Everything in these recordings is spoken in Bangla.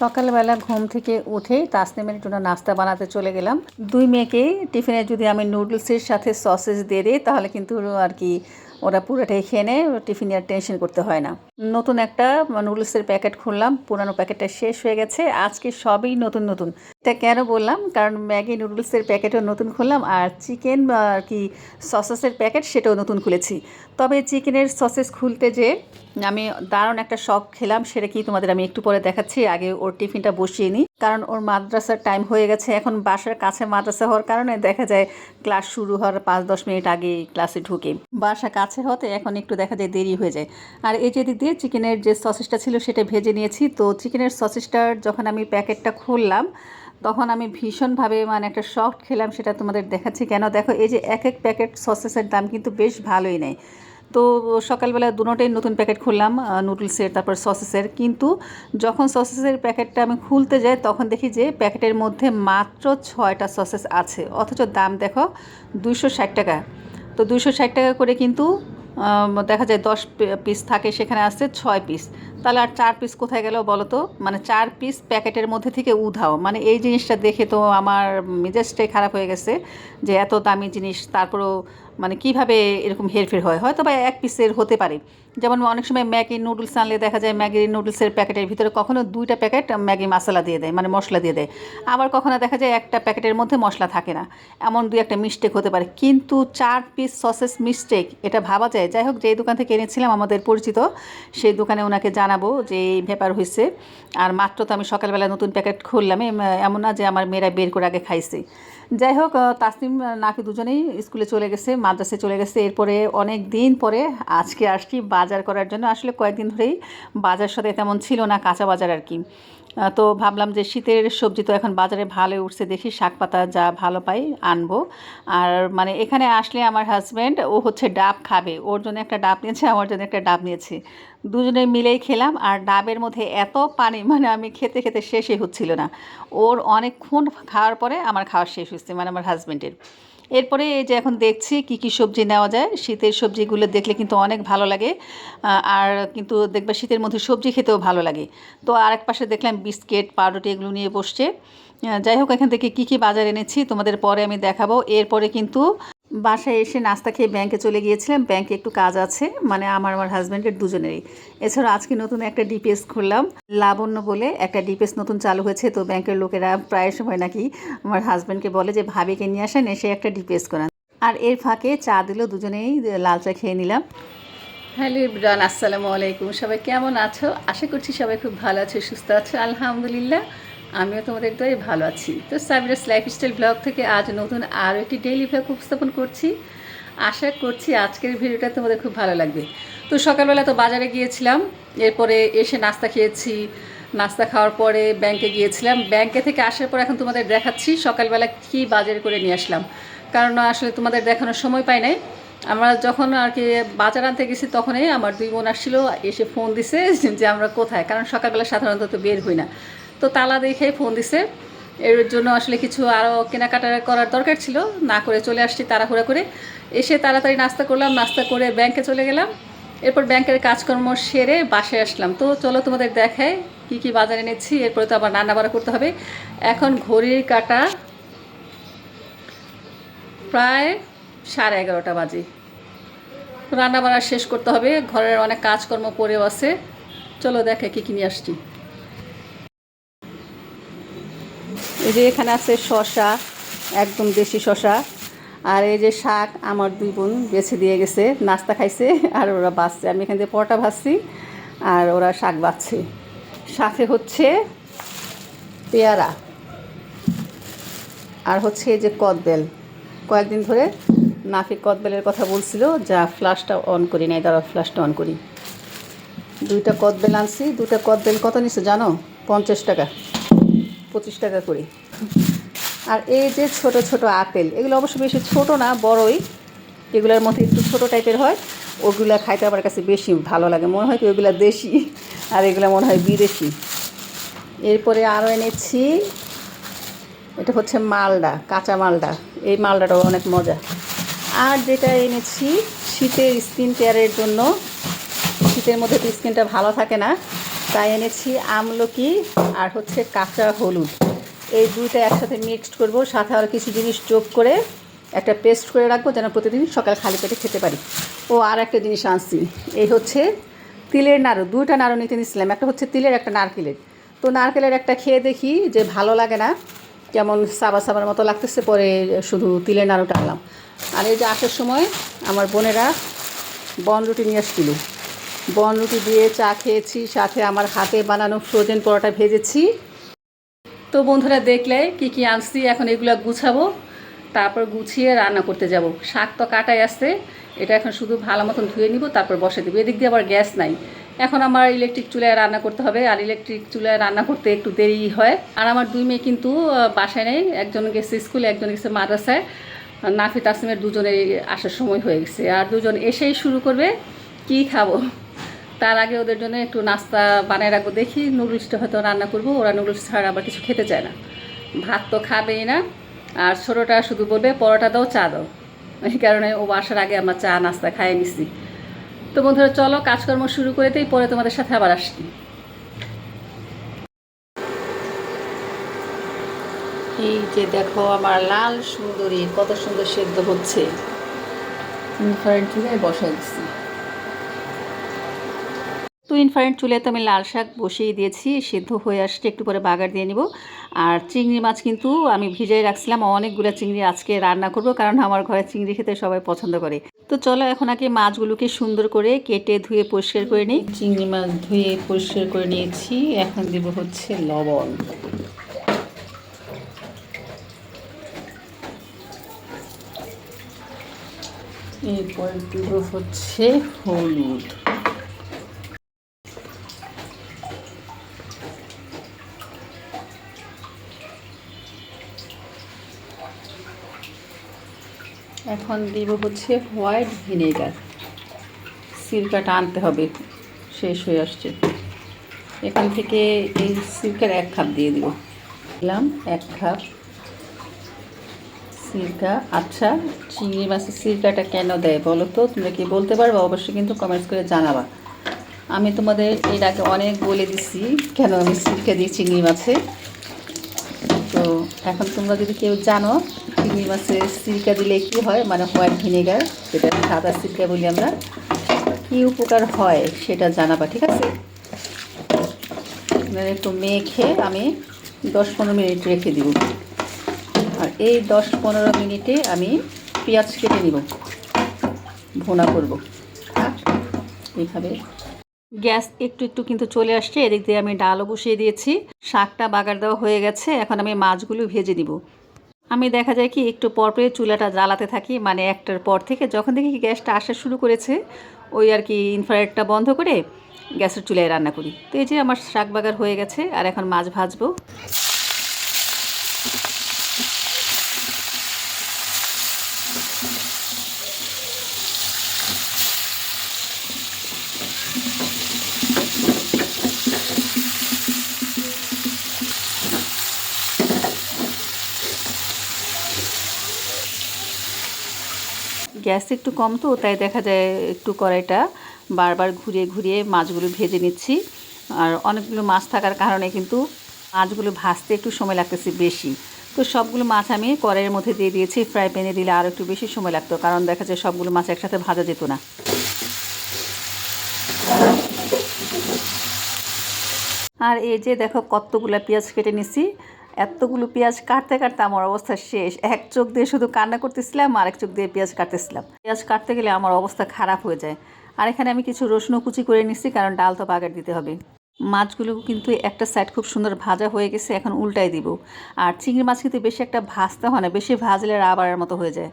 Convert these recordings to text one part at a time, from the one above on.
সকালবেলা ঘুম থেকে উঠেই তাসনিমের জন্য নাস্তা বানাতে চলে গেলাম। দুই মেয়েকে টিফিনে যদি আমি নুডলসের সাথে সসেজ দিয়ে দিই, তাহলে কিন্তু আর কি ওরা পুরোটাই খেয়ে নেয়, টিফিনে আর টেনশন করতে হয় না। নতুন একটা নুডলসের প্যাকেট খুললাম, পুরানো প্যাকেটটা শেষ হয়ে গেছে, আজকে সবই নতুন নতুন। এটা কেন বললাম? কারণ ম্যাগি নুডলসের প্যাকেটও নতুন খুললাম, আর চিকেন আর কি সসেসের প্যাকেট সেটাও নতুন খুলেছি। তবে চিকেনের সসেস খুলতে যে আমি দারুণ একটা শখ খেলাম, সেটা কি তোমাদের আমি একটু পরে দেখাচ্ছি, আগে ওর টিফিনটা বসিয়ে নিই। কারণ ওর মাদ্রাসার টাইম হয়ে গেছে, এখন বাসার কাছে মাদ্রাসা হওয়ার কারণে দেখা যায় ক্লাস শুরু হওয়ার পাঁচ, দশ মিনিট আগে ক্লাসে ঢুকে। বাসা কাছে হতে এখন একটু দেখা যায় দেরি হয়ে যায়। আর এই যে দিক দিয়ে চিকেনের যে সসেসটা ছিল সেটা ভেজে নিয়েছি। তো চিকেনের সসেসটার যখন আমি প্যাকেটটা খুললাম, তখন আমি ভীষণভাবে মানে একটা শখ খেলাম, সেটা তোমাদের দেখাচ্ছি। কেন? দেখো, এই যে এক এক প্যাকেট সসেসের দাম কিন্তু বেশ ভালোই নেয়। তো সকালবেলা দুটোটাই নতুন প্যাকেট খুললাম নুডলসের, তারপর সসেসের। কিন্তু যখন সসেসের প্যাকেটটা আমি খুলতে যাই, তখন দেখি যে প্যাকেটের মধ্যে মাত্র ছয়টা সসেস আছে। অথচ দাম দেখো, দুইশো ষাট টাকা। তো দুইশো ষাট টাকা করে কিন্তু দেখা যায় দশ পিস থাকে, সেখানে আসছে ছয় পিস তাহলে আর চার পিস কোথায় গেল বলো তো? মানে চার পিস প্যাকেটের মধ্যে থেকে উধাও। মানে এই জিনিসটা দেখে তো আমার মেজাজটাই খারাপ হয়ে গেছে যে এত দামি জিনিস, তারপরেও মানে কীভাবে এরকম হেরফের হয়? হয়তো বা এক পিসের হতে পারে। যেমন অনেক সময় ম্যাগি নুডলস আনলে দেখা যায় ম্যাগি নুডলসের প্যাকেটের ভিতরে কখনো দুইটা প্যাকেট ম্যাগি মশলা দিয়ে দেয় মানে মশলা দিয়ে দেয়। আবার কখনো দেখা যায় একটা প্যাকেটের মধ্যে মশলা থাকে না। এমন দুই একটা মিস্টেক হতে পারে। কিন্তু চার পিস সসেস মিস্টেক এটা ভাবা যায় যাই হোক যেই দোকান থেকে এনেছিলাম আমাদের পরিচিত, সেই দোকানে ওনাকে জানাব যে এই ব্যাপার হয়েছে আর মাত্র তো আমি সকালবেলা নতুন প্যাকেট খুললাম এমন না যে আমার মেয়েরা বের করে আগে খাইছে। যাই হোক তাসনিম নাকি দুজনেই স্কুলে চলে গেছে, মাদ্রাসে চলে গেছে। এরপরে অনেক দিন পরে আজকে আসছি বাজার করার জন্য। আসলে কয়েকদিন ধরেই বাজার সাথে তেমন ছিল না, কাঁচা বাজার আর কি। তো ভাবলাম যে শীতের সবজি তো এখন বাজারে ভালো উঠছে, দেখি শাক পাতা যা ভালো পাই আনব। আর মানে এখানে আসলে আমার হাজব্যান্ড ও হচ্ছে ডাব খাবে, ওর জন্য একটা ডাব নিয়েছে, আমার জন্য একটা ডাব নিয়েছে। দুজনে মিলেই খেলাম, আর ডাবের মধ্যে এত পানি মানে আমি খেতে খেতে শেষই হচ্ছিল না। ওর অনেকক্ষণ খাওয়ার পরে আমার খাওয়া শেষ হচ্ছে মানে আমার হাজব্যান্ডের এরপরে এই যে এখন দেখছি কি কি সবজি নেওয়া যায়, শীতের সবজিগুলো দেখলে কিন্তু অনেক ভালো লাগে আর কিন্তু দেখবে শীতের মধ্যে সবজি খেতেও ভালো লাগে। তো আরেক পাশে দেখলাম বিস্কিট, পাউরুটি এগুলো নিয়ে বসছে। যাই হোক, এখান থেকে কি কি বাজার এনেছি তোমাদের পরে আমি দেখাবো। এরপরে কিন্তু বাসায় এসে নাস্তা খেয়ে ব্যাংকে চলে গিয়েছিলাম। ব্যাংকে একটু কাজ আছে মানে আমার আমার হাজব্যান্ডের দুজনেরই। এছাড়া আজকে নতুন একটা ডিপিএস খুললাম। লাবণ্য বলে একটা ডিপিএস নতুন চালু হয়েছে, তো ব্যাংকের লোকেরা প্রায় সময় নাকি আমার হাজব্যান্ডকে বলে যে, ভাবিকে নিয়ে আসেন, এসে একটা ডিপিএস করান। আর এর ফাঁকে চা দিল, দুজনেই লাল চা খেয়ে নিলাম। হ্যালো ইবরান আসসালামু আলাইকুম। সবাই কেমন আছো? আশা করছি সবাই খুব ভালো আছো, সুস্থ আছো, আলহামদুলিল্লাহ। আমিও তোমাদের দয়ে ভালো আছি। তো সাবিরাস লাইফস্টাইল ব্লগ থেকে আজ নতুন আরও একটি ডেইলি ব্লগ উপস্থাপন করছি। আশা করছি আজকের ভিডিওটা তোমাদের খুব ভালো লাগবে। তো সকালবেলা তো বাজারে গিয়েছিলাম, এরপরে এসে নাস্তা খেয়েছি। নাস্তা খাওয়ার পরে ব্যাংকে গিয়েছিলাম। ব্যাংকে থেকে আসার পর এখন তোমাদের দেখাচ্ছি সকালবেলা কী বাজার করে নিয়ে আসলাম। কারণ আসলে তোমাদের দেখানোর সময় পাই নাই। আমরা যখন আর কি বাজার আনতে গেছি তখনই আমার দুই বোন আসছিল, এসে ফোন দিছে যে আমরা কোথায়? কারণ সকালবেলা সাধারণত তো বের হই না। তো তালা দেখে ফোন দিছে। এর জন্য আসলে কিছু আরও কেনাকাটা করার দরকার ছিল। না করে চলে আসছি তাড়াহুড়া করে। এসে তাড়াতাড়ি নাস্তা করলাম, নাস্তা করে ব্যাংকে চলে গেলাম। এরপর ব্যাংকের কাজকর্ম সেরে বাসায় আসলাম। তো চলো তোমাদের দেখায় কি কি বাজারে এনেছি। এরপরে তো আবার রান্না বাড়া করতে হবে। এখন ঘড়ির কাটা প্রায় সাড়ে এগারোটা বাজে। রান্না বান্না শেষ করতে হবে। ঘরের অনেক কাজকর্ম পড়েও আছে। চলো দেখে কী কিনে আসছি। এই যে এখানে আছে শশা একদম দেশি শশা আর এই যে শাক আমার দুই বোন বেছে দিয়ে গেছে, নাস্তা খাইছে আর ওরা বাঁচছে। আমি এখান থেকে পরোটা ভাজছি আর ওরা শাক বাচ্ছে। সাথে হচ্ছে পেয়ারা আর হচ্ছে এই যে কদবেল। কয়েকদিন ধরে নাফি কদবেলের কথা বলছিল, যা ফ্লাশটা অন করি নাই দাঁড়া ফ্লাশটা অন করি। দুইটা কদবেল আনছি দুটা কদবেল কত নিচ্ছে জানো? পঞ্চাশ টাকা। পঁচিশ টাকা করে। আর এই যে ছোট ছোট আপেল, এগুলো অবশ্য বেশি ছোট না, বড়ই। এগুলোর মধ্যে একটু ছোট টাইপের হয়। ওগুলা খাইতে আমার কাছে বেশি ভালো লাগে। মনে হয় কি ওগুলো দেশি, আর এগুলো মনে হয় বিদেশি। এরপরে আরও এনেছি, এটা হচ্ছে মালডা, কাঁচা মালডা। এই মালডাটাও অনেক মজা। আর যেটা এনেছি, শীতের স্কিন কেয়ারের জন্য। শীতের মধ্যে তো স্কিনটা ভালো থাকে না। তাই এনেছি আমলকি আর হচ্ছে কাঁচা হলুদ। এই দুইটা একসাথে মিক্সড করব, সাথে আর কিছু জিনিস যোগ করে একটা পেস্ট করে রাখব, যেন প্রতিদিন সকাল খালি পেটে খেতে পারি। ও, আর একটা জিনিস আনছি, এই হচ্ছে তিলের নাড়ু। দুইটা নাড়ু নিতে নিয়েছিলাম একটা হচ্ছে তিলের, একটা নারকেলের। তো নারকেলের একটা খেয়ে দেখি যে ভালো লাগে না, কেমন সাবা সাবার মতো লাগতেছে, পরে শুধু তিলের নাড়ুটা আনলাম। আর এই যে আসার সময় আমার বোনেরা বন রুটি নিয়ে আসছিল। বন রুটি দিয়ে চা খেয়েছি, সাথে আমার হাতে বানানো ফ্রোজেন পরোটা ভেজেছি। তো বন্ধুরা দেখলে কি কি আনছি, এখন এগুলো গুছাবো, তারপর গুছিয়ে রান্না করতে যাব। শাক তো কাটাই আসছে এটা এখন শুধু ভালো মতন ধুয়ে নিব, তারপর বসে দেবো। এদিক দিয়ে আবার গ্যাস নাই। এখন আমার ইলেকট্রিক চুলায় রান্না করতে হবে, আর ইলেকট্রিক চুলায় রান্না করতে একটু দেরি হয়। আর আমার দুই মেয়ে কিন্তু বাসায় নেই, একজন গেছে স্কুলে, একজন গেছে মাদ্রাসায়। নাফি তাসিমের দুজনে আসার সময় হয়ে গেছে। আর দুজন এসেই শুরু করবে, কি খাব? তার আগে ওদের জন্য একটু নাস্তা বানিয়ে রাখব। দেখি নুডলসটা হয়তো রান্না করব, ওরা নুডলস ছাড়া আবার কিছু খেতে চায় না। ভাত তো খাবেই না। আর ছোটোটা শুধু বলবে, পরোটা দাও, চা দাও। এই কারণে ও আসার আগে আমার চা, নাস্তা খাইয়ে নিছি। তো বন্ধুরা, চলো কাজকর্ম শুরু করে দিই, পরে তোমাদের সাথে আবার আসছি। এই যে দেখো আমার লাল সুন্দরী, কত সুন্দর সেদ্ধ হচ্ছে। ইনফারেন্ট চুলায় দিচ্ছি তো ইনফারেন্ট চুলে তো আমি লাল শাক বসিয়ে দিয়েছি, সিদ্ধ হয়ে আসছে, একটু পরে বাগার দিয়ে নিব। আর চিংড়ি মাছ কিন্তু আমি ভিজাই রাখছিলাম, অনেকগুলো চিংড়ি আজকে রান্না করব কারণ আমার ঘরে চিংড়ি খেতে সবাই পছন্দ করে। তো চলো এখন আগে মাছগুলোকে সুন্দর করে কেটে ধুয়ে পরিষ্কার করে নিই। চিংড়ি মাছ ধুয়ে পরিষ্কার করে নিয়েছি, এখন দেব হচ্ছে লবণ। এরপর দেব হচ্ছে হলুদ। এখন দিব হচ্ছে হোয়াইট ভিনেগার। সিরকাটা আনতে হবে, শেষ হয়ে আসছে। এখান থেকে এই সিরকার এক কাপ দিয়ে দিব। দিলাম এক কাপ সিরকা আচ্ছা চিংড়ি মাছের সিরকাটা কেন দেয় বলো তো? তোমরা কি বলতে পারবে? অবশ্যই কিন্তু কমেন্টস করে জানাবা। আমি তোমাদের আগে অনেক বলে দিছি কেন আমি সিরকা দিই চিংড়ি মাছে। তো এখন তোমরা যদি কেউ জানো, চিংড়ি মাছের সিরকা দিলে কি হয়? মানে হোয়াইট ভিনেগার, যেটা সাদা সিরকা বলি আমরা। কি উপকার হয় সেটা জানাবা, ঠিক আছে? একটু মেখে আমি দশ পনেরো মিনিট রেখে দিব। আর এই দশ পনেরো মিনিটে আমি পেঁয়াজ কেটে নিব। ভুনা করব। এইভাবে গ্যাস একটু একটু কিন্তু চলে আসছে, এদিক দিয়ে আমি ডালও বসিয়ে দিয়েছি। শাকটা বাগার দেওয়া হয়ে গেছে, এখন আমি মাছগুলো ভেজে দিব আমি দেখা যায় কি, একটু পরপরে চুলাটা জ্বালাতে থাকি মানে একটার পর থেকে যখন দেখি গ্যাসটা আসা শুরু করেছে, ওই আর কি ইনফ্রারেডটা বন্ধ করে গ্যাসের চুলায় রান্না করি। তো এই যে আমার শাক বাগার হয়ে গেছে, আর এখন মাছ ভাজবো। গ্যাস একটু কম তো, তাই দেখা যায় একটু কড়াইটা বারবার ঘুরিয়ে ঘুরিয়ে মাছগুলো ভেজে নিচ্ছি। আর অনেকগুলো মাছ থাকার কারণে কিন্তু মাছগুলো ভাজতে একটু সময় লাগতেছে বেশি। তো সবগুলো মাছ আমি কড়াইয়ের মধ্যে দিয়ে দিয়েছি, ফ্রাই প্যানে দিলে আরও একটু বেশি সময় লাগতো, কারণ দেখা যায় সবগুলো মাছ একসাথে ভাজা যেত না। আর এই যে দেখো কতগুলো পেঁয়াজ কেটে নিছি এতগুলো পেঁয়াজ কাটতে কাটতে আমার অবস্থা শেষ। এক চোখ দিয়ে শুধু কান্না করতেছিলাম আর এক চোখ দিয়ে পেঁয়াজ কাটতেছিলাম। পেঁয়াজ কাটতে গেলে আমার অবস্থা খারাপ হয়ে যায়। আর এখানে আমি কিছু রসুন কুচি করে নিচ্ছি কারণ ডাল তো বাগার দিতে হবে। মাছগুলো কিন্তু একটা সাইড খুব সুন্দর ভাজা হয়ে গেছে, এখন উল্টাই দিব। আর চিংড়ি মাছ কিন্তু বেশি একটা ভাজতে হয় না, বেশি ভাজলে রাবারের মতো হয়ে যায়।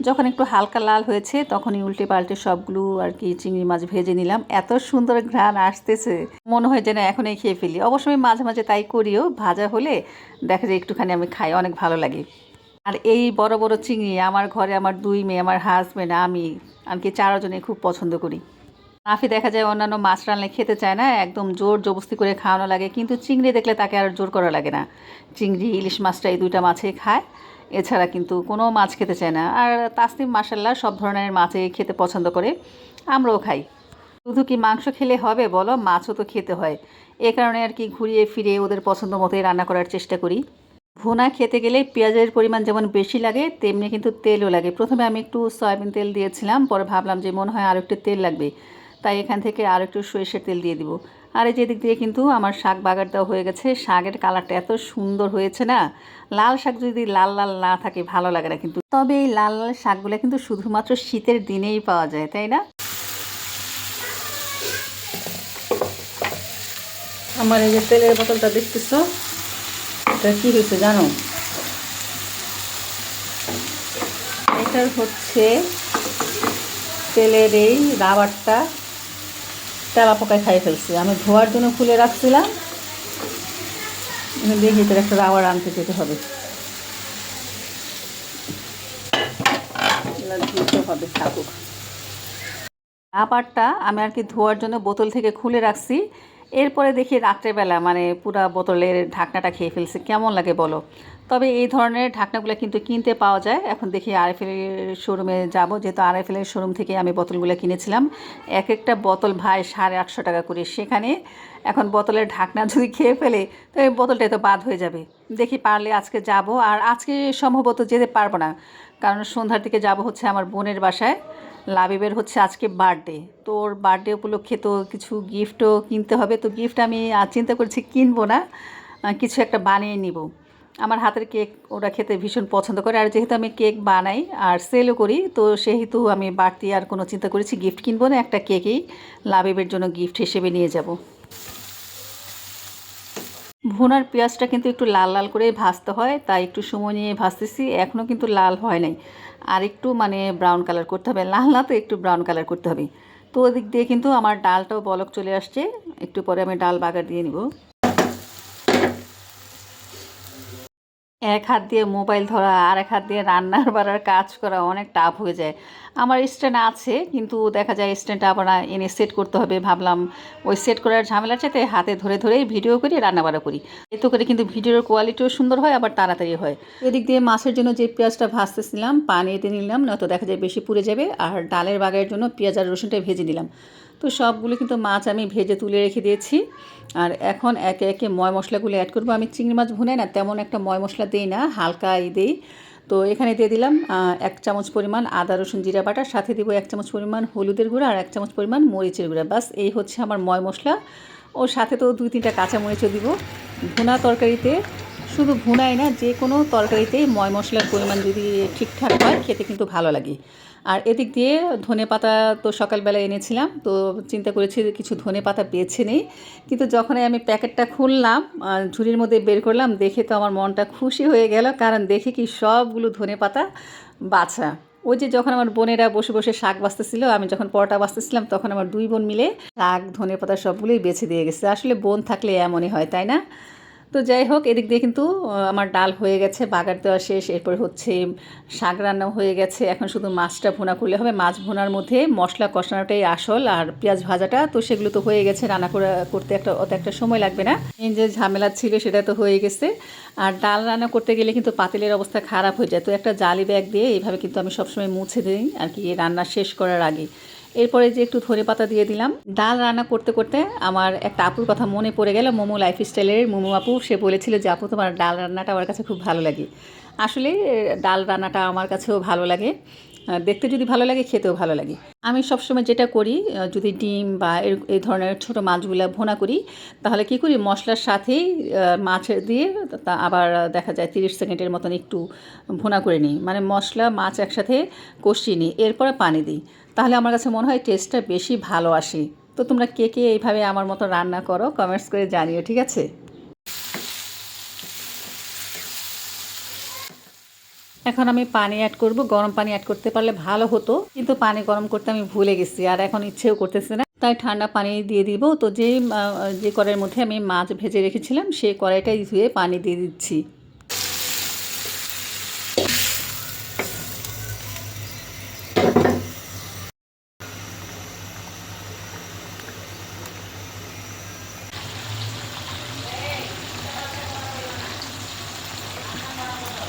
যখন একটু হালকা লাল হয়েছে, তখনই উল্টে পাল্টে সবগুলো আর কি চিংড়ি মাছ ভেজে নিলাম। এত সুন্দর ঘ্রাণ আসতেছে। মনে হয় যে না এখনই খেয়ে ফেলি। অবশ্যই আমি মাঝে মাঝে তাই করিও। ভাজা হলে দেখা যায় একটুখানি আমি খাই, অনেক ভালো লাগে। আর এই বড় বড় চিংড়ি আমার ঘরে আমার দুই মেয়ে, আমার হাজব্যান্ড আমি এমনকি চারজনে খুব পছন্দ করি। নাফি দেখা যায় অন্যান্য মাছ রান্না খেতে চায় না, একদম জোর জবস্তি করে খাওয়ানো লাগে। কিন্তু চিংড়ি দেখলে তাকে আর জোর করা লাগে না। চিংড়ি, ইলিশ মাছটা এই দুইটা মাছেই খায়। এছাড়া কিন্তু কোনো মাছ খেতে চায় না। আর তাসনিম মাসাল্লাহ সব ধরনের মাছে খেতে পছন্দ করে, আমরাও খাই। শুধু কি মাংস খেলে হবে বলো? মাছও তো খেতে হয়। এ কারণে আর কি ঘুরিয়ে ফিরে ওদের পছন্দ মতোই রান্না করার চেষ্টা করি। ভুনা খেতে গেলে পেঁয়াজের পরিমাণ যেমন বেশি লাগে, তেমনি কিন্তু তেলও লাগে। প্রথমে আমি একটু সয়াবিন তেল দিয়েছিলাম, পরে ভাবলাম যে মনে হয় আরও একটু তেল লাগবে। তাই এখান থেকে আর একটু সরিষার তেল দিয়ে দিব। আর এই যে দিক দিয়ে কিন্তু আমার শাক বাগার দেওয়া হয়ে গেছে। শাকের কালারটা এত সুন্দর হয়েছে না? লাল শাক যদি লাল লাল না থাকে, ভালো লাগে না কিন্তু। তবে এই লাল লাল শাকগুলো কিন্তু শুধুমাত্র শীতের দিনেই পাওয়া যায়, তাই না? আমার এই যে তেলের বোতলটা দেখতেছো, এটা কি হয়েছে জানো? এটার হচ্ছে তেলের এই রাবারটা। তেলা পোকায় খাই ফেলছি। আমি ধোয়ার জন্য খুলে রাখছিলাম। দেখি তোর একটা রাবার আনতে যেতে হবে। রাবারটা আমি আর কি ধোয়ার জন্য বোতল থেকে খুলে রাখছি। এরপরে দেখি রাত্রেবেলা মানে পুরা বোতলের ঢাকনাটা খেয়ে ফেলছে। কেমন লাগে বলো? তবে এই ধরনের ঢাকনাগুলো কিন্তু কিনতে পাওয়া যায়। এখন দেখি আরএফএল শোরুমে যাব। যেহেতু আরএফএল শোরুম থেকে আমি বোতলগুলো কিনেছিলাম এক একটা বোতল ভাই সাড়ে আটশো টাকা করে। সেখানে এখন বোতলের ঢাকনা যদি খেয়ে ফেলে, তো এই বোতলটা তো বাদ হয়ে যাবে। দেখি পারলে আজকে যাব। আর আজকে সম্ভবত যেতে পারব না, কারণ সন্ধ্যার দিকে যাব হচ্ছে আমার বোনের বাসায়। লাবিবের হচ্ছে আজকে বার্থডে। তো ওর বার্থডে উপলক্ষে তো কিছু গিফটও কিনতে হবে। তো গিফট আমি চিন্তা করছি কিনবো না। কিছু একটা বানিয়ে নিব। আমার হাতের কেক ওরা খেতে ভীষণ পছন্দ করে। আর যেহেতু আমি কেক বানাই আর সেলও করি, তো সেহেতু আমি বাড়তি আর কোনো চিন্তা করেছি গিফট কিনবো না, একটা কেকেই লাবিবের জন্য গিফট হিসেবে নিয়ে যাব। ভুনার পেঁয়াজটা কিন্তু একটু লাল লাল করে ভাজতে হয়, তাই একটু সময় নিয়ে ভাজতেছি এখনও কিন্তু লাল হয় নাই। আর একটু মানে ব্রাউন কালার করতে হবে, লাল না তো একটু ব্রাউন কালার করতে হবে। তো ওদিক দিয়ে কিন্তু আমার ডালটাও বলক চলে আসছে, একটু পরে আমি ডাল বাগার দিয়ে নিব। এক হাত দিয়ে মোবাইল ধরা আর এক হাত দিয়ে রান্নার বাড়ার কাজ করা অনেক টাফ হয়ে যায়। আমার স্ট্যান্ড আছে, কিন্তু দেখা যায় স্ট্যান্ডটা আবার এনে সেট করতে হবে। ভাবলাম ওই সেট করার ঝামেলা চাইতে হাতে ধরে ধরেই ভিডিও করি, রান্না রান্নাবাড়া করি। এতে করে কিন্তু ভিডিওর কোয়ালিটিও সুন্দর হয়, আবার তাড়াতাড়ি হয়। এদিক দিয়ে মাছের জন্য যে পেঁয়াজটা ভাজতেছিলাম পানি এতে নিলাম, নয়তো দেখা যায় বেশি পুড়ে যাবে, আর ডালের বাগারের জন্য পেঁয়াজ আর রসুনটা ভেজে নিলাম। তো সবগুলো কিন্তু মাছ আমি ভেজে তুলে রেখে দিয়েছি। আর এখন একে একে ময় মশলাগুলো অ্যাড করব। আমি চিংড়ি মাছ ভুনে না, তেমন একটা ময় মশলা দিই না, হালকা এই দিই। তো এখানে দিয়ে দিলাম এক চামচ পরিমাণ আদা, রসুন, জিরা বাটা, সাথে দিব এক চামচ পরিমাণ হলুদের গুঁড়া আর এক চামচ পরিমাণ মরিচের গুঁড়া। বাস এই হচ্ছে আমার ময় মশলা। ওর সাথে তো দুই তিনটা কাঁচা মরিচও দিব। ভুনা তরকারিতে শুধু ভুনাই না যে কোনো তরকারিতেই ময় মশলার পরিমাণ যদি ঠিকঠাক হয়, খেতে কিন্তু ভালো লাগে। আর এদিক দিয়ে ধনে পাতা তো সকালবেলা এনেছিলাম, তো চিন্তা করেছি কিছু ধনে পাতা বেছে নেই। কিন্তু যখনই আমি প্যাকেটটা খুললাম ঝুড়ির মধ্যে বের করলাম, দেখে তো আমার মনটা খুশি হয়ে গেল, কারণ দেখে কি সবগুলো ধনে পাতা বাছা। ওই যে যখন আমার বোনেরা বসে বসে শাক বাঁচতেছিল আমি যখন পরোটা বাঁচতেছিলাম তখন আমার দুই বোন মিলে শাক, ধনে পাতা সবগুলোই বেছে দিয়ে গেছে। আসলে বোন থাকলে এমনই হয়, তাই না? তো যাই হোক, এদিক দিয়ে কিন্তু আমার ডাল হয়ে গেছে, বাগার দেওয়া শেষ। এরপর হচ্ছে শাক রান্নাও হয়ে গেছে। এখন শুধু মাছটা ভুনা করলে হবে। মাছ ভুনার মধ্যে মশলা কষানোটাই আসল আর পেঁয়াজ ভাজাটা। তো সেগুলো তো হয়ে গেছে। রান্না করা করতে একটা, অত একটা সময় লাগবে না। এই যে ঝামেলা ছিল, সেটা তো হয়ে গেছে। আর ডাল রান্না করতে গেলে কিন্তু পাতিলের অবস্থা খারাপ হয়ে যায়। তো একটা জালি ব্যাগ দিয়ে এইভাবে কিন্তু আমি সবসময় মুছে দিই। আর কি, রান্না শেষ করার আগে। এরপরে যে একটু ধরে পাতা দিয়ে দিলাম। ডাল রান্না করতে করতে আমার একটা আপুর কথা মনে পড়ে গেল, মোমো লাইফ স্টাইলের মোমো আপু। সে বলেছিল যে, আপু, তোমার ডাল রান্নাটা আমার কাছে খুব ভালো লাগে। আসলে ডাল রান্নাটা আমার কাছেও ভালো লাগে। দেখতে যদি ভালো লাগে, খেতেও ভালো লাগে। আমি সবসময় যেটা করি যদি ডিম বা এই ধরনের ছোট মাছগুলো ভোনা করি, তাহলে কি করি, মশলার সাথেই মাছ দিয়ে তা আবার দেখা যায় তিরিশ সেকেন্ডের মতন একটু ভোনা করে নিই। মানে মশলা, মাছ একসাথে কষিয়ে নিই, এরপরে পানি দিই। তাহলে আমার কাছে মনে হয় টেস্টটা বেশি ভালো আসে। তো তোমরা কে কে এইভাবে আমার মতো রান্না করো, কমেন্টস করে জানিও, ঠিক আছে? এখন আমি পানি অ্যাড করব। গরম পানি অ্যাড করতে পারলে ভালো হতো। কিন্তু পানি গরম করতে আমি ভুলে গেছি, আর এখন ইচ্ছেও করতেছে না। তাই ঠান্ডা পানি দিয়ে দিব। তো যে যে কড়াইয়ের মধ্যে আমি মাছ ভেজে রেখেছিলাম সেই কড়াইটাই ধুয়ে পানি দিয়ে দিচ্ছি।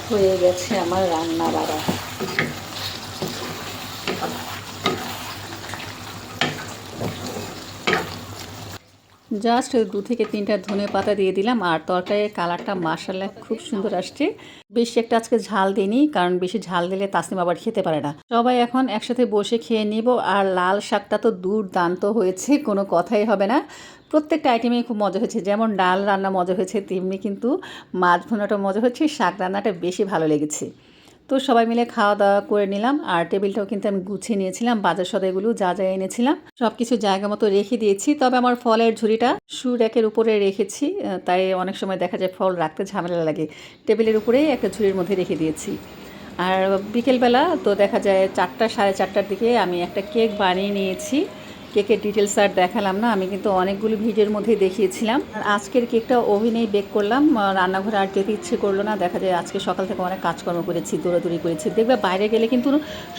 হয়ে গেছে আমার রান্না বাড়া। জাস্ট দু থেকে তিনটা ধনে পাতা দিয়ে দিলাম, আর তরকারির কালারটা মাসাল্লাহ খুব সুন্দর আসছে। বেশি একটা আজকে ঝাল দিইনি, কারণ বেশি ঝাল দিলে তাসনিম আবার খেতে পারে না। সবাই এখন একসাথে বসে খেয়ে নিব, আর লাল শাকটা তো দুর্দান্ত হয়েছে, কোনো কথাই হবে না। প্রত্যেকটা আইটেমেই খুব মজা হয়েছে। যেমন ডাল রান্না মজা হয়েছে, তেমনি কিন্তু মাছ ভুনাটা মজা হচ্ছে শাক রান্নাটা বেশি ভালো লেগেছে। তো সবাই মিলে খাওয়া দাওয়া করে নিলাম, আর টেবিলটাও কিন্তু আমি গুছিয়ে নিয়েছিলাম, বাজার সদাইগুলো যা যা এনেছিলাম সব কিছু জায়গা মতো রেখে দিয়েছি। তবে আমার ফলের ঝুড়িটা শু র্যাকের উপরে রেখেছি তাই অনেক সময় দেখা যায় ফল রাখতে ঝামেলা লাগে। টেবিলের উপরেই একটা ঝুড়ির মধ্যে রেখে দিয়েছি। আর বিকেলবেলা তো দেখা যায় চারটা, সাড়ে চারটার দিকে আমি একটা কেক বানিয়ে নিয়েছি। কেকের ডিটেলস আর দেখালাম না, আমি কিন্তু অনেকগুলো ভিডিওর মধ্যে দেখিয়েছিলাম। আর আজকের কেকটা ওভেনেই বেক করলাম রান্নাঘরে আর যেতে ইচ্ছে করল না, দেখা যায় আজকে সকাল থেকে অনেক কাজকর্ম করেছি, দৌড়াদৌড়ি করেছি। দেখবে বাইরে গেলে কিন্তু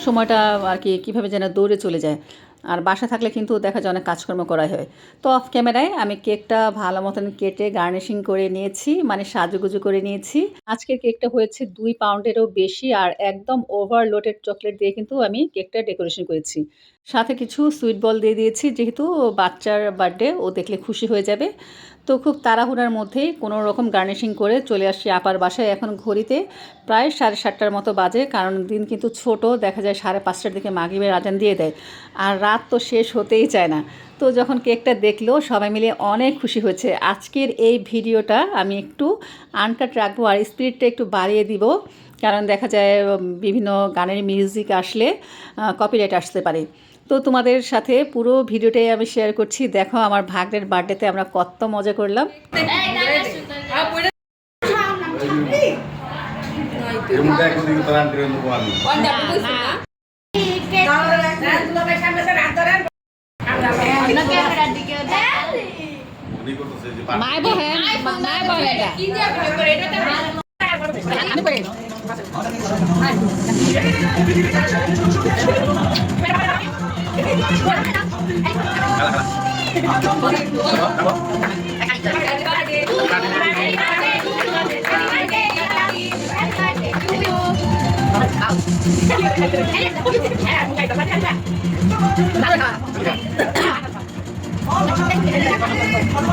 সময়টা আর কি, কীভাবে যেন দৌড়ে চলে যায়। আর বাসা থাকলে কিন্তু দেখা যায় অনেক কাজকর্ম করা হয়। তো অফ ক্যামেরায় আমি কেকটা ভালো মতন কেটে গার্নিশিং করে নিয়েছি মানে সাজুগুজু করে নিয়েছি। আজকের কেকটা হয়েছে দুই পাউন্ডেরও বেশি আর একদম ওভারলোডেড চকলেট দিয়ে কিন্তু আমি কেকটা ডেকোরেশন করেছি। সাথে কিছু সুইট বল দিয়ে দিয়েছি, যেহেতু বাচ্চার বার্থডে ও দেখলে খুশি হয়ে যাবে। তো খুব তাড়াহুড়ার মধ্যেই কোনো রকম গার্নিশিং করে চলে আসছি আপার বাসায়। এখন ঘড়িতে প্রায় সাড়ে সাতটার মতো বাজে, কারণ দিন কিন্তু ছোট, দেখা যায় সাড়ে পাঁচটার দিকে মাগিবের আজান দিয়ে দেয়। আর রাত তো শেষ হতেই চায় না তো যখন কেকটা দেখল সবাই মিলে অনেক খুশি হয়েছে আজকের এই ভিডিওটা আমি একটু আনকাট রাখব আর স্পিডটা একটু বাড়িয়ে দিব কারণ দেখা যায় বিভিন্ন গানের মিউজিক আসলে কপিরাইট আসতে পারে তো তোমাদের সাথে পুরো ভিডিওটাই আমি শেয়ার করছি দেখো আমার ভাগ্নের বার্থডেতে আমরা কত মজা করলাম মায় বহেন মায় বহেন আমি করি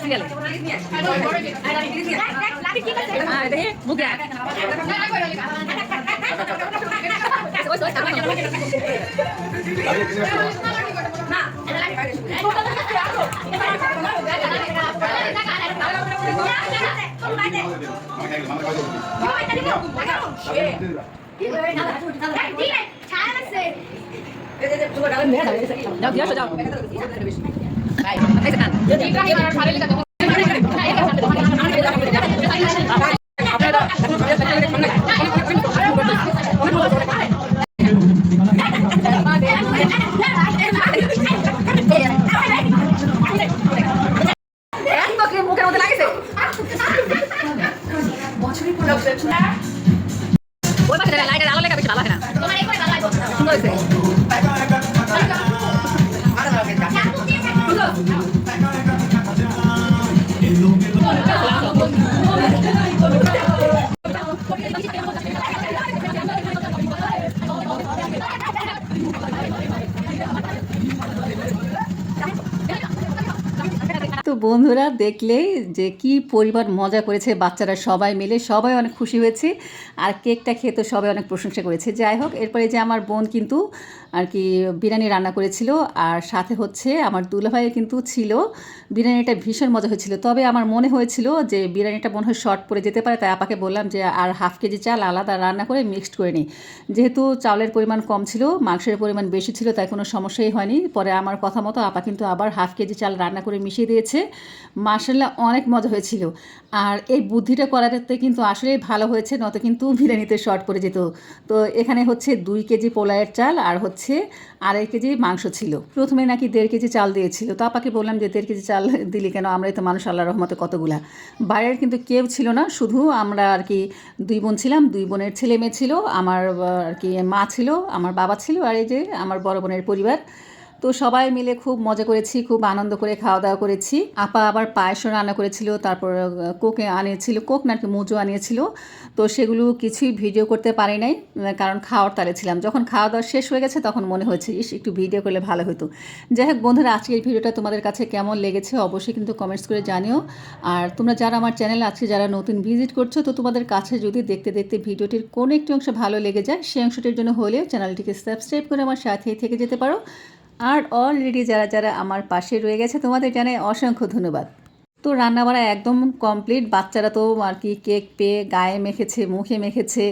সিরিয়ালে হ্যাঁ যাও দিয়ে আসো যাও তো বন্ধুরা দেখলেই যে কি পরিমাণ মজা করেছে বাচ্চারা সবাই মিলে। সবাই অনেক খুশি হয়েছে আর কেকটা খেয়ে তো সবাই অনেক প্রশংসা করেছে। যাই হোক, এরপরে যে আমার বোন কিন্তু আর কি বিরিয়ানি রান্না করেছিল আর সাথে হচ্ছে আমার দুলাভাই কিন্তু ছিল। বিরিয়ানিটা ভীষণ মজা হয়েছিল। তবে আমার মনে হয়েছিল যে বিরিয়ানিটা মনে হয় শর্ট পড়ে যেতে পারে, তাই আপাকে বললাম যে আর হাফ কেজি চাল আলাদা রান্না করে মিক্সড করে নিই। যেহেতু চাউলের পরিমাণ কম ছিল, মাংসের পরিমাণ বেশি ছিল, তাই কোনো সমস্যাই হয়নি। পরে আমার কথা মতো আপা কিন্তু আবার হাফ কেজি চাল রান্না করে মিশিয়ে দিয়েছে। মার্শাল্লাহ অনেক মজা হয়েছিল। আর এই বুদ্ধিটা করাতে কিন্তু আসলেই ভালো হয়েছে নত কিন্তু বিরিয়ানিতে শর্ট পড়ে যেত। তো এখানে হচ্ছে দুই কেজি পোলায়ের চাল আর হচ্ছে আড়াই কেজি মাংস ছিল। প্রথমে নাকি দেড় কেজি চাল দিয়েছিল। তো আপাকে বললাম যে, দেড় কেজি চাল দিলি কেন? আমরাই তো মানুষ আল্লাহ রহমতে কতগুলা? বাইরের কিন্তু কেউ ছিল না, শুধু আমরা আর কি দুই বোন ছিলাম। দুই বোনের ছেলে মেয়ে ছিল, আমার আর কি মা ছিল, আমার বাবা ছিল, আর এই যে আমার বড় বোনের পরিবার। তো সবাই মিলে খুব মজা করেছি, খুব আনন্দ করে খাওয়া দাওয়া করেছি। আপা আবার পায়েসও রান্না করেছিল, তারপর কোকে আনিয়েছিল, কোক নাকি মুজো আনিয়েছিল। তো সেগুলো কিছুই ভিডিও করতে পারি নাই কারণ খাওয়ার তালে ছিলাম। যখন খাওয়া দাওয়া শেষ হয়ে গেছে তখন মনে হয়েছে, ইস, একটু ভিডিও করলে ভালো হতো। যাই হোক বন্ধুরা, আজকের ভিডিওটা তোমাদের কাছে কেমন লেগেছে অবশ্যই কিন্তু কমেন্টস করে জানিও। আর তোমরা যারা আমার চ্যানেল আজকে যারা নতুন ভিজিট করছ, তো তোমাদের কাছে যদি দেখতে দেখতে ভিডিওটির কোনো একটি অংশ ভালো লেগে যায়, সেই অংশটির জন্য হলেও চ্যানেলটিকে সাবস্ক্রাইব করে আমার সাথেই থেকে যেতে পারো। আর অলরেডি যারা যারা আমার পাশে রয়ে গেছে, তোমাদের জানাই অসংখ্য ধন্যবাদ। তো রান্নাবাড়া একদম কমপ্লিট বাচ্চারা তো আর কি কেক পেয়ে গায়ে মেখেছে, মুখে মেখেছে,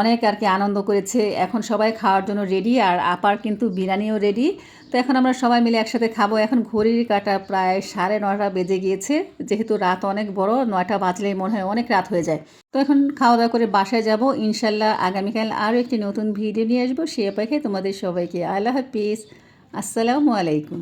অনেক আর কি আনন্দ করেছে। এখন সবাই খাওয়ার জন্য রেডি আর আপার কিন্তু বিরিয়ানিও রেডি তো এখন আমরা সবাই মিলে একসাথে খাব। এখন ঘড়ির কাটা প্রায় সাড়ে নয়টা বেজে গিয়েছে। যেহেতু রাত অনেক বড়, নয়টা বাজলেই মনে হয় অনেক রাত হয়ে যায়। তো এখন খাওয়া দাওয়া করে বাসায় যাব। ইনশাল্লাহ আগামীকাল আরও একটি নতুন ভিডিও নিয়ে আসব। সে অপেক্ষায় তোমাদের সবাইকে আল্লাহ হাফিজ। আসসালামু আলাইকুম।